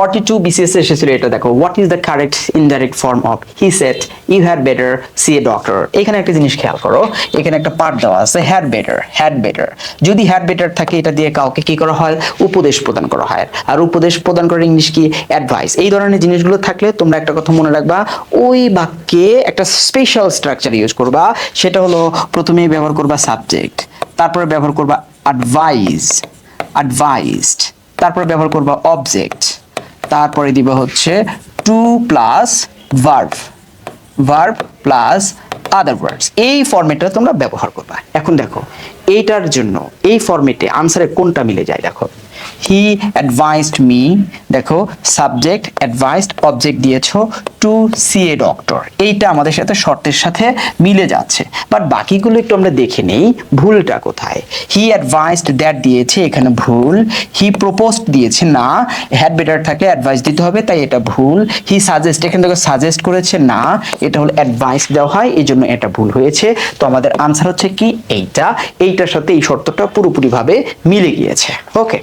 Forty two BCS এসেছিল এটা দেখো। What is the correct indirect form of he said you had better see a doctor এখানে একটা জিনিস খেয়াল করো। এখানে একটা পার্ট দেওয়া আছে হ্যাড বেটার হ্যাড বেটার যদি হ্যাড বেটার থাকে, এটা দিয়ে কাউকে কি করা হয়? উপদেশ প্রদান করা হয়। আর উপদেশ প্রদান করার ইংলিশ কি? অ্যাডভাইস এই ধরনের জিনিসগুলো থাকলে তোমরা একটা কথা মনে রাখবা, ওই বাক্যে একটা স্পেশাল স্ট্রাকচার ইউজ করবা, সেটা হলো প্রথমেই ব্যবহার করবা সাবজেক্ট তারপরে ব্যবহার করবা অ্যাডভাইস অ্যাডভাইসড তারপরে ব্যবহার করবা অবজেক্ট তারপরে দিব হচ্ছে to plus verb verb plus other words এই ফর্মেটটা তোমরা ব্যবহার করবা। এখন দেখো এইটার জন্য, এই ফরম্যাটে আনসারে কোনটা মিলে যায় দেখো। হি অ্যাডভাইসড মি দেখো সাবজেক্ট অ্যাডভাইসড অবজেক্ট দিয়েছ টু সি এ ডক্টর এইটা আমাদের সাথে শর্তের সাথে মিলে যাচ্ছে। বাট বাকিগুলো একটু আমরা দেখে নেই, ভুলটা কোথায়? হি অ্যাডভাইসড দ্যাট দিয়েছে, এখানে ভুল। হি প্রপোজড দিয়েছে, না হ্যাড বেটার থাকলে অ্যাডভাইস দিতে হবে, তাই এটা ভুল। হি সাজেস্ট এখানে থেকে সাজেস্ট করেছে, না, এটা হলো অ্যাডভাইস দেওয়া হয় এই জন্য এটা ভুল হয়েছে। তো আমাদের আনসার হচ্ছে কি? এইটা। এইটা এইটার সাথে এই শর্তটা পুরোপুরিভাবে মিলে গিয়েছে। ওকে